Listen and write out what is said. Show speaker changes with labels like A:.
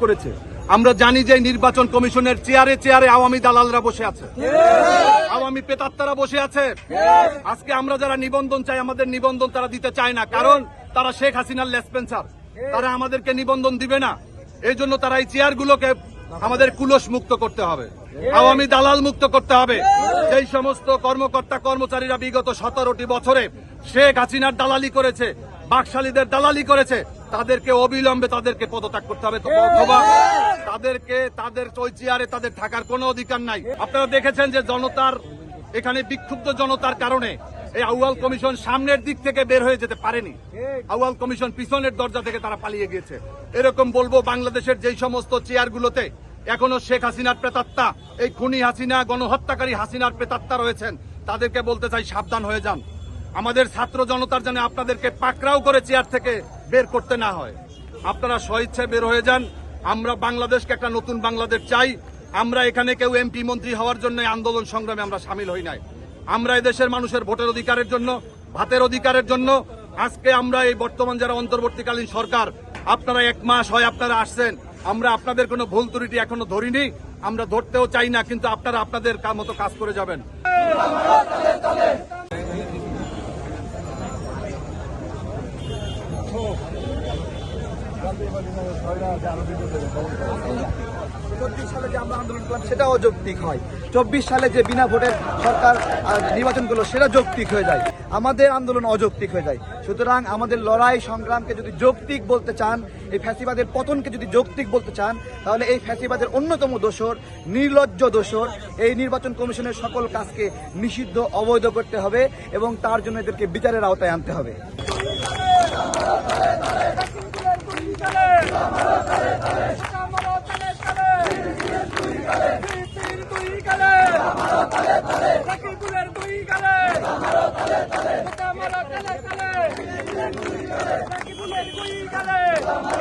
A: পদত্যাগ করেছে। আমরা জানি যে নির্বাচন কমিশনের চেয়ারে চেয়ারে আওয়ামী দালালরা বসে আছে। আওয়ামী পেতাত্তারা বসে আছে। আজকে আমরা যারা নিবন্ধন চাই, আমাদের নিবন্ধন তারা দিতে চায় না। কারণ তারা শেখ হাসিনার লেসপেন্সার তারা আমাদেরকে নিবন্ধন দিবে না। এই জন্য তারা এই চেয়ারগুলোকে আমাদের কুলস মুক্ত করতে হবে। আওয়ামী দালাল মুক্ত করতে হবে। সেই সমস্ত কর্মকর্তা কর্মচারীরা বিগত সতেরোটি বছরে শেখ হাসিনার দালালি করেছে বাকশালীদের দালালি করেছে। তাদেরকে অবিলম্বে তাদেরকে পদত্যাগ করতে হবে। অথবা তাদেরকে তাদের ওই চেয়ারে তাদের থাকার কোনো অধিকার নাই। আপনারা দেখেছেন যে জনতার এখানে বিক্ষুব্ধ জনতার কারণে এই আউয়াল কমিশন সামনের দিক থেকে বের হয়ে যেতে পারেনি। আউয়াল কমিশন পিছনের দরজা থেকে তারা পালিয়ে গিয়েছে। এরকম বলব বাংলাদেশের যেই সমস্ত চেয়ারগুলোতে এখনও শেখ হাসিনার প্রেতাত্মা এই খুনি হাসিনা গণহত্যাকারী হাসিনার প্রেতাত্মা রয়েছেন তাদেরকে বলতে চাই সাবধান হয়ে যান। আমাদের ছাত্র জনতার জন্য আপনাদেরকে পাকড়াও করে চেয়ার থেকে বের করতে না হয়। আপনারা স্বইচ্ছায় বের হয়ে যান। আমরা বাংলাদেশকে একটা নতুন বাংলাদেশ চাই। আমরা এখানে কেউ এমপি, মন্ত্রী হওয়ার জন্য আন্দোলন সংগ্রামে আমরা সামিল হই নাই। আমরা এদেশের মানুষের ভোটের অধিকারের জন্য, ভাতের অধিকারের জন্য আজকে আমরা এই বর্তমান যারা অন্তর্বর্তীকালীন সরকার, আপনারা এক মাস হয় আপনারা আসছেন। আমরা আপনাদের কোনো ভুল ত্রুটি এখনও ধরিনি। আমরা ধরতেও চাই না, কিন্তু আপনারা আপনাদের মতো কাজ করে যাবেন।
B: সালে যে আমরা আন্দোলন করলাম, সেটা অযৌক্তিক হয়। চব্বিশ সালে যে বিনা ভোটের সরকার নির্বাচন করল, সেটা যৌক্তিক হয়ে যায়। আমাদের আন্দোলন অযৌক্তিক হয়ে যায়। সুতরাং আমাদের লড়াই সংগ্রামকে যদি যৌক্তিক বলতে চান, এই ফ্যাসিবাদের পতনকে যদি যৌক্তিক বলতে চান, তাহলে এই ফ্যাসিবাদের অন্যতম দোষর, নির্লজ্জ দোষর, এই নির্বাচন কমিশনের সকল কাজকে নিষিদ্ধ, অবৈধ করতে হবে এবং তার জন্য এদেরকে বিচারের আওতায় আনতে হবে।
C: 坚定不移，努力干嘞！